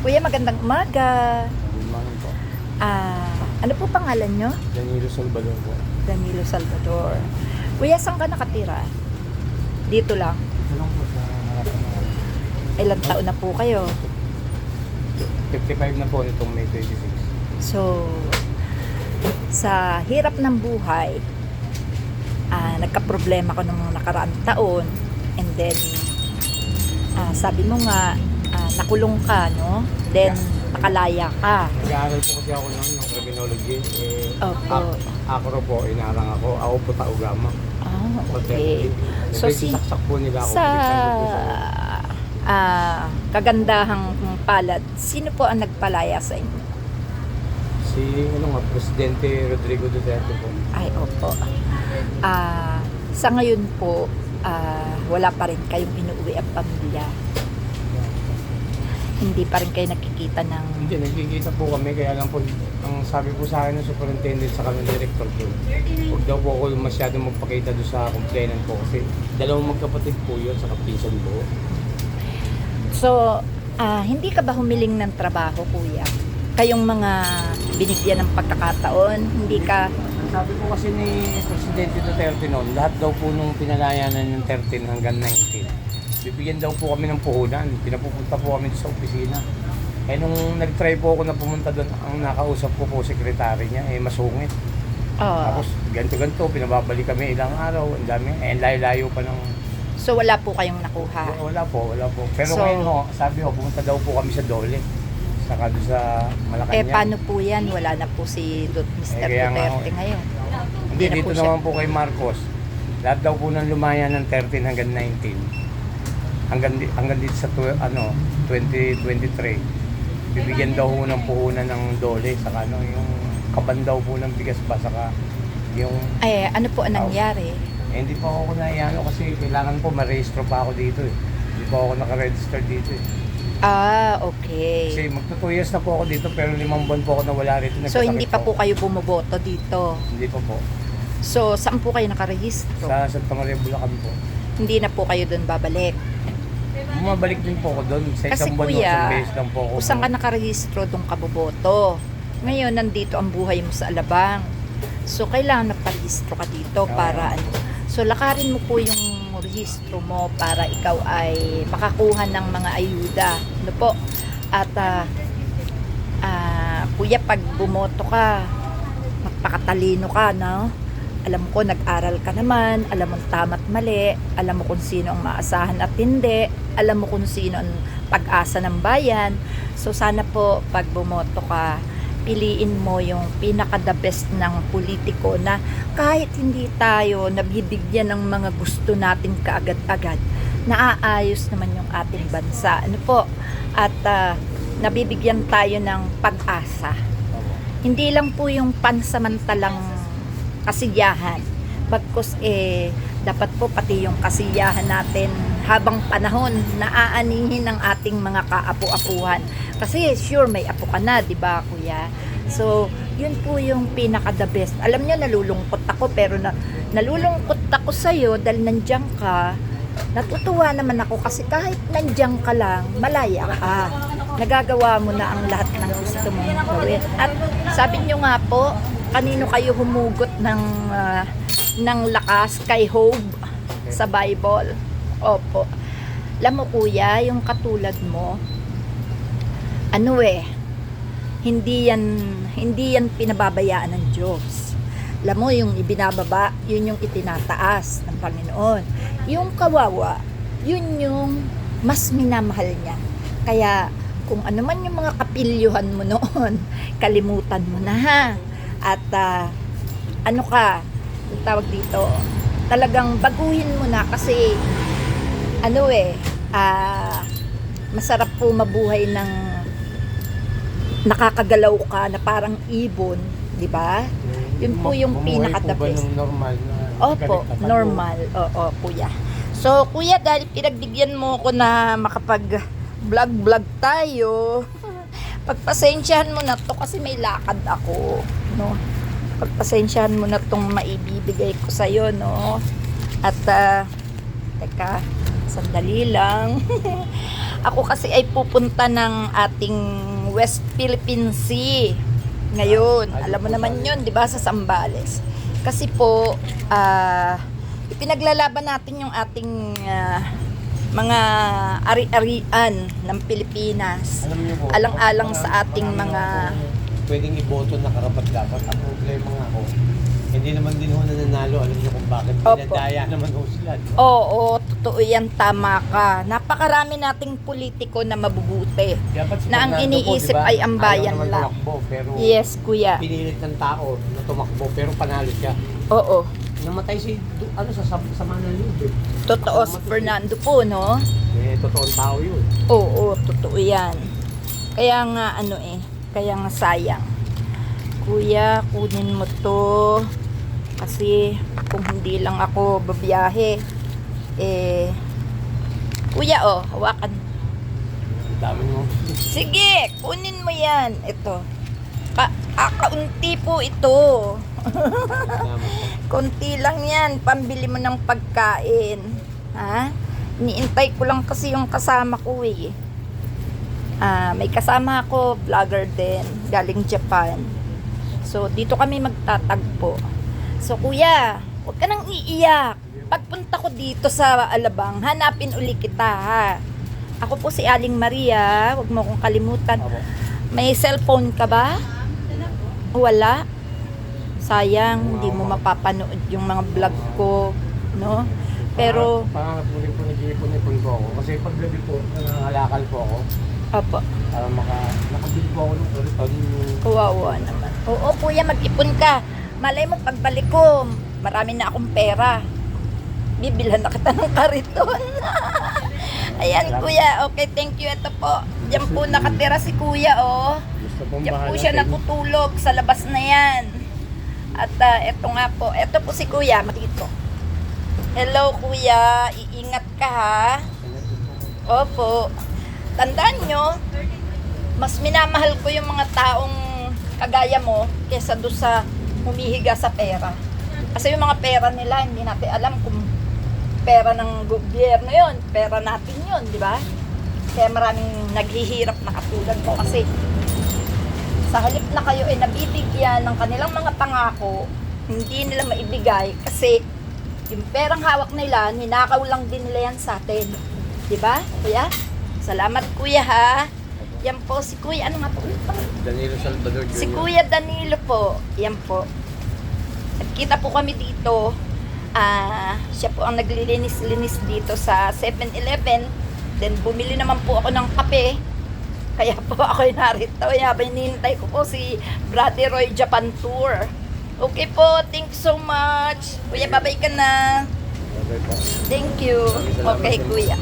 Kuya, magandang umaga. Good po. Ah, ano po pangalan nyo? Danilo Salvador po. Danilo Salvador. Kuya, saan ka nakatira? Dito lang. Ito lang po sa harapan ng Ilang taon na po kayo? 55 na po nitong May 26. So, sa hirap ng buhay, ah, nagka-problema ko nung nakaraang taon. And then, ah, sabi mo nga, nakulong ka, no? Then, nakalaya ka. Nag-aaral po kasi ako noon ng criminology. Eh, Opo. Ako, ako po, inarang ako. Ako po taugama. Ah, okay. So, si, Saksak po nila ako. sa ah, kagandahang palad, sino po ang nagpalaya sa inyo? Si ano nga, Presidente Rodrigo Duterte po. Ay, opo. Ah, sa ngayon po, ah, wala pa rin kayong inuwi ang pamilya. Hindi pa rin kayo nakikita ng... Hindi, nagkikita po kami. Kaya lang po, ang sabi po sa akin ng superintendent sa kami director po, huwag daw po ako masyado magpakita doon sa complainant ko kasi dalawang magkapatid po yun sa kapinsan po. So, ah, hindi ka ba humiling ng trabaho, kuya? Kayong mga binigyan ng pagkakataon, hindi ka... Sabi po kasi ni Presidente Duterte noon, lahat daw po nung pinalayanan ng 13 hanggang 19, bibigyan daw po kami ng puhunan. Pinapupunta po kami sa opisina. Eh nung nag-try po ako na pumunta doon, ang nakausap ko po sekretary niya, eh masungit. ah, Tapos ganto-ganto, pinababalik kami ilang araw, ang dami, eh layo-layo pa ng... so, wala po kayong nakuha. Wala po, wala po. Pero So- ngayon ho, sabi ko, pumunta daw po kami sa Dole. Saka doon sa Malacanang. Eh, paano po yan? Wala na po si Mr. Eh, nga Duterte ho, eh. ngayon. Hindi, na dito po siya. naman po kay Marcos. Lahat daw po ng lumaya ng 13 hanggang 19. Hanggang, hanggang dito sa tw- ano, 2023. Bibigyan daw po ng puhunan ng dole. Saka ano, yung kaban daw po ng bigas pa. Saka yung... Ay, ano po ang nangyari? Eh, hindi pa ako naiyano kasi kailangan po ma-register pa ako dito eh. Hindi pa ako naka-register dito eh. Ah, okay. Kasi magto 2 years na po ako dito pero limang buwan po ako nawala rito. So, Nagkasakit hindi pa po kayo bumoboto dito. Hindi pa po. So, saan po kayo nakarehistro? Sa Santa Maria, Bulacan po. Hindi na po kayo doon babalik. Bumabalik din po ako doon. Sa Kasi isang buwan kuya, isang beses lang po ako. Saan ka nakarehistro, doon ka boboto. Ngayon, nandito ang buhay mo sa Alabang. So, kailangan magparehistro ka dito Ah. para ano. So, lakarin mo po yung rehistro mo para ikaw ay makakuha ng mga ayuda. Ano po? At, ah, ah, kuya, pag bumoto ka, magpakatalino ka, no? Alam ko, nag-aral ka naman, alam mo tama't mali, alam mo kung sino ang maasahan at hindi, alam mo kung sino ang pag-asa ng bayan. So sana po pag bumoto ka, piliin mo yung pinaka-the best ng politiko na kahit hindi tayo nabibigyan ng mga gusto natin kaagad-agad, naaayos naman yung ating bansa. Ano po? At ah, nabibigyan tayo ng pag-asa hindi lang po yung pansamantalang kasiyahan. Bagkus eh dapat po pati yung kasiyahan natin habang panahon naaanihin ng ating mga kaapu-apuhan kasi sure may apo ka na di ba kuya? So yun po yung pinaka the best. Alam niyo nalulungkot ako pero na, nalulungkot ako sa iyo dahil nandiyan ka. Natutuwa naman ako kasi kahit nandiyan ka lang malaya ka. Nagagawa mo na ang lahat ng gusto mong gawin. At sabi niyo nga po kanino kayo humugot ng ah, ng lakas kay Job sa Bible. Opo. Alam mo kuya, yung katulad mo, ano eh, hindi yan, hindi yan pinababayaan ng Diyos. Alam mo, yung ibinababa, yun yung itinataas ng Panginoon. Yung kawawa, yun yung mas minamahal niya. Kaya, kung ano man yung mga kapilyuhan mo noon, kalimutan mo na ha. At ah, ano ka, tawag dito, talagang baguhin mo na kasi ano eh, ah, masarap po mabuhay ng nakakagalaw ka na parang ibon, di ba? Yun po yung po ba best. normal na Opo, normal. Oo, kuya. So, kuya, dahil pinagbigyan mo ko na makapag vlog-vlog tayo, pagpasensyahan mo na to kasi may lakad ako, no? Pagpasensyahan mo na tong maibibigay ko sa'yo, no? At, ah, teka, sandali lang. Ako kasi ay pupunta ng ating West Philippine Sea ngayon. Ay, Alam mo naman yun, di ba, sa Sambales. Kasi po, ah, ipinaglalaban natin yung ating ah, mga ari-arian ng Pilipinas. Alang-alang sa ating mga- pwedeng iboto na karapat dapat. Ang problema nga ako, hindi naman din ho nananalo. Alam niyo kung bakit. Opo. Pinadaya naman ho sila. di ba? Oo, totoo yan, tama ka. Napakarami nating politiko na mabubuti. Dapat si Na ang Fernando iniisip di ba, ay ang bayan ayaw naman lang. tumakbo, pero Yes, kuya. pinilit ng tao na tumakbo pero panalo siya. Oo. Namatay si du- ano sa sa, sa Manalud eh. Totoo si Fernando po, no? Eh, totoong tao yun. Oo, totoo yan. Kaya nga, ano eh, kaya nga sayang. Kuya, kunin mo to. Kasi, kung hindi lang ako babiyahe, eh, kuya, oh, hawakan. Dami mo. Sige, kunin mo yan. Ito. Ka ah, kaunti po ito. Konti lang yan, pambili mo ng pagkain. Ha? Niintay ko lang kasi yung kasama ko eh. Ah, may kasama ako, vlogger din, galing Japan. So, dito kami magtatagpo. So, kuya, huwag ka nang iiyak. Pagpunta ko dito sa Alabang, hanapin uli kita, ha? Ako po si Aling Maria, huwag mo kong kalimutan. May cellphone ka ba? Wala. Sayang, hindi mo mapapanood yung mga vlog ko, no? Pero, Pangarap ko rin po nag-iipon-ipon po ako. Kasi pag gabi po, nangangalakal po ako. opo, Para maka, nakabili po ako ng kariton. kawawa naman. Oo, kuya, mag-ipon ka. Malay mo, pagbalik ko, marami na akong pera. Bibilhan na kita ng kariton. Ayan, kuya. Okay, thank you. Ito po. Diyan po nakatira si kuya, oh. Diyan po siya natutulog sa labas na yan. At ah, eto nga po, eto po si kuya, makito. Hello kuya, iingat ka ha. Opo. Tandaan nyo, mas minamahal ko yung mga taong kagaya mo kesa do sa humihiga sa pera. Kasi yung mga pera nila, hindi natin alam kung pera ng gobyerno yon pera natin yon di ba? Kaya maraming naghihirap na katulad mo kasi sa halip na kayo ay nabibigyan ng kanilang mga pangako, hindi nila maibigay kasi yung perang hawak nila, ninakaw lang din nila yan sa atin. Di ba, kuya? Salamat, kuya, ha? Yan po si kuya. Ano nga po? Danilo Salvador Jr. Si Kuya Danilo po. Yan po. At kita po kami dito. Ah, siya po ang naglilinis-linis dito sa 7-Eleven. Then bumili naman po ako ng kape. Kaya po ako narito. Kaya hinihintay ko po si Brother Roy Japan Tour. Okay po, thank you so much. Kuya, babay ka na. Thank you. Okay, kuya.